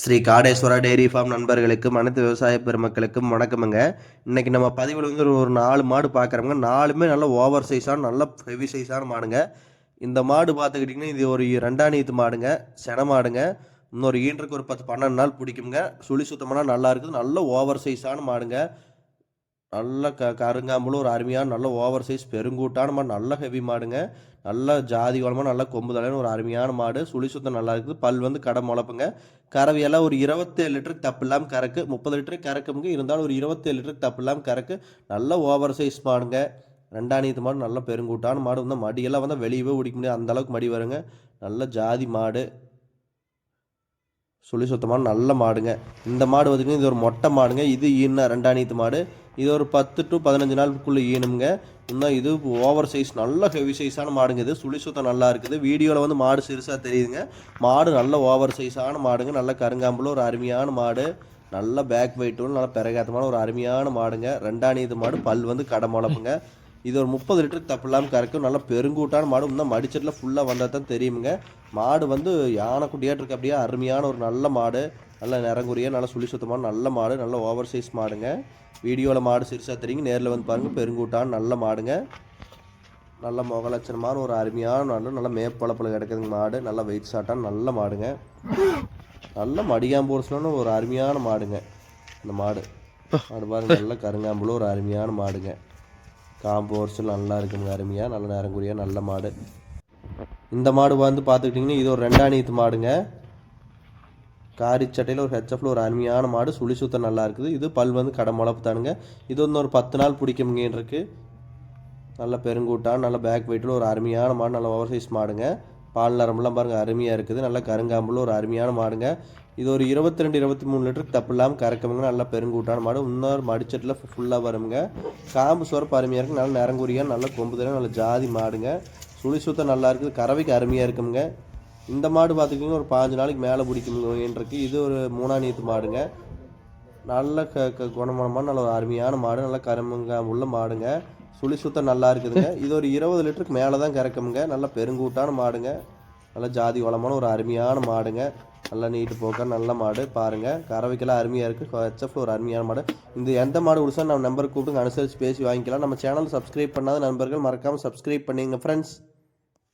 Sri Kadeswara dairy farm நண்பர்களுக்கும் அனைத்து விவசாய பெருமக்களுக்கும் வணக்கமுங்க. இன்னைக்கு நம்ம பதிவில் வந்து ஒரு நாலு மாடு பார்க்குறோங்க நாலுமே நல்ல ஓவர் சைஸான நல்ல ஹெவி சைஸான மாடுங்க. இந்த மாடு பார்த்துக்கிட்டிங்கன்னா இது ஒரு ரெண்டாம் நீத்து மாடுங்க. சென மாடுங்க. இன்னொரு ஈன்றுக்கு ஒரு பத்து பன்னெண்டு நாள் பிடிக்குங்க சுழி சுத்தமான நல்லா இருக்குது. நல்ல ஓவர் சைஸான மாடுங்க. நல்ல க கருங்காம்புல ஒரு அருமையான நல்ல ஓவர் சைஸ் பெருங்கூட்டான மாடு நல்ல ஹெவி மாடுங்க. நல்ல ஜாதி வளமாக நல்ல கொம்பு தலைன்னு ஒரு அருமையான மாடு. சுழி சுத்தம் நல்லா இருக்குது. பல் வந்து கடை முளப்புங்க. கறவையெல்லாம் ஒரு இருபத்தேழு லிட்டருக்கு தப்பு இல்லாமல் கறக்கு. முப்பது லிட்டருக்கு கறக்குமுங்க. இருந்தாலும் ஒரு இருபத்தேழு லிட்டருக்கு தப்பு இல்லாமல் கறக்கு. நல்ல ஓவர் சைஸ் மாடுங்க. ரெண்டாணியத்து மாடு நல்ல பெருங்கூட்டான மாடு. வந்து மடியெல்லாம் வந்து வெளியவே பிடிக்க முடியாது. அந்த அளவுக்கு மடி வருங்க. நல்ல ஜாதி மாடு. சுழி சுத்தமான நல்ல மாடுங்க. இந்த மாடு பார்த்திங்கன்னா இது ஒரு மொட்டை மாடுங்க. இது இன்னும் ரெண்டாணியத்து மாடு. இது ஒரு பத்து டு பதினஞ்சு நாளுக்குள்ளே ஈனுங்க இன்னும் இது ஓவர் சைஸ் நல்ல ஹெவி சைஸான மாடுங்க இது. சுழி சுத்தம் நல்லா இருக்குது. வீடியோவில் வந்து மாடு சிறுசாக தெரியுதுங்க. மாடு நல்ல ஓவர் சைஸான மாடுங்க. நல்ல கருங்காம்பில் ஒரு அருமையான மாடு. நல்ல பேக் வெயிட்டும் நல்ல பிறகாத்தமான ஒரு அருமையான மாடுங்க. ரெண்டாணியது மாடு பல் வந்து கடமளப்புங்க இது ஒரு முப்பது லிட்டருக்கு தப்பு இல்லாமல் கறக்கும். நல்லா பெருங்கூட்டான மாடு. இன்னும் மடிச்சட்டில் ஃபுல்லாக வந்தால் தான் தெரியுமுங்க. மாடு வந்து யானை குட்டியாட்டு இருக்கு அப்படியே அருமையான ஒரு நல்ல மாடு. நல்ல நிறங்குரிய நல்ல சுழி சுத்தமான நல்ல மாடு நல்ல ஓவர் சைஸ் மாடுங்க. வீடியோவில் மாடு சிறுசாக தெரியுங்க. நேரில் வந்து பாருங்கள் பெருங்கூட்டான் நல்ல மாடுங்க. நல்ல முகலட்சணமான ஒரு அருமையான மாடு. நல்ல மேப்பளப்பில் கிடக்குதுங்க மாடு. நல்ல வெயிட் சாட்டான் நல்ல மாடுங்க. நல்ல மடிகாம்பூர்ஸ்லன்னு ஒரு அருமையான மாடுங்க. இந்த மாடு. மாடு பாருங்க நல்ல கருங்காம்புல ஒரு அருமையான மாடுங்க. காம்பு நல்லா இருக்குங்க அருமையாக நல்ல நேரங்குரிய நல்ல மாடு. இந்த மாடு வந்து பார்த்துக்கிட்டிங்கன்னா இது ஒரு ரெண்டாணியத்து மாடுங்க. காரிச்சட்டையில் ஒரு ஹெச்எஃப்ல ஒரு அருமையான மாடு சுழி சுத்தம் நல்லா இருக்குது. இது பல் வந்து கடை முளப்புத்தானுங்க இது வந்து ஒரு பத்து நாள் பிடிக்குமுங்கன்னு இருக்குது நல்ல பெருங்கூட்டான் நல்ல பேக் வெயிட்டில் ஒரு அருமையான மாடு நல்ல ஓவர் சைஸ் மாடுங்க. பால் நரம்புலாம் பாருங்கள் அருமையாக இருக்குது. நல்ல கருங்காம்பில் ஒரு அருமையான மாடுங்க. இது ஒரு இருபத்தி ரெண்டு இருபத்தி மூணு லிட்டருக்கு தப்பு இல்லாமல் கறக்குமுங்க நல்ல பெருங்கூட்டான மாடு. இன்னொரு மடிச்சட்டில் ஃபுல்லாக வருங்க. காம்பு சுரப்பு அருமையாக இருக்குது நல்ல நிறங்குறியாக நல்ல கொம்பு தரம் நல்ல ஜாதி மாடுங்க. சுழி சுத்தம் நல்லா இருக்குது. கறவைக்கு அருமையாக இருக்குங்க இந்த மாடு பார்த்துக்கிட்டிங்கன்னா ஒரு பாஞ்சு நாளைக்கு மேலே பிடிக்குமுங்கன்றிருக்கு இது ஒரு மூணாம் நீத்து மாடுங்க. நல்ல க க குணமானமான நல்ல ஒரு அருமையான மாடு நல்ல கரும்புங்க உள்ள மாடுங்க. சுழி சுத்தம் நல்லா இருக்குதுங்க. இது ஒரு இருபது லிட்டருக்கு மேலே தான் கறக்குமுங்க. நல்ல பெருங்கூட்டான மாடுங்க. நல்ல ஜாதி வளமான ஒரு அருமையான மாடுங்க. நல்லா நீட்டு போக்க நல்ல மாடு. பாருங்கள் கறவைக்கெல்லாம் அருமையாக இருக்குது ஹெச்எஃப்ல ஒரு அருமையான மாடு. இந்த எந்த மாடு உடுசா நம்ம நம்பர் கூப்பிட்டு அனுசரித்து பேசி வாங்கிக்கலாம். நம்ம சேனல் சப்ஸ்கிரைப் பண்ணாத நண்பர்கள் மறக்காமல் சப்ஸ்கிரைப் பண்ணிங்க ஃப்ரெண்ட்ஸ்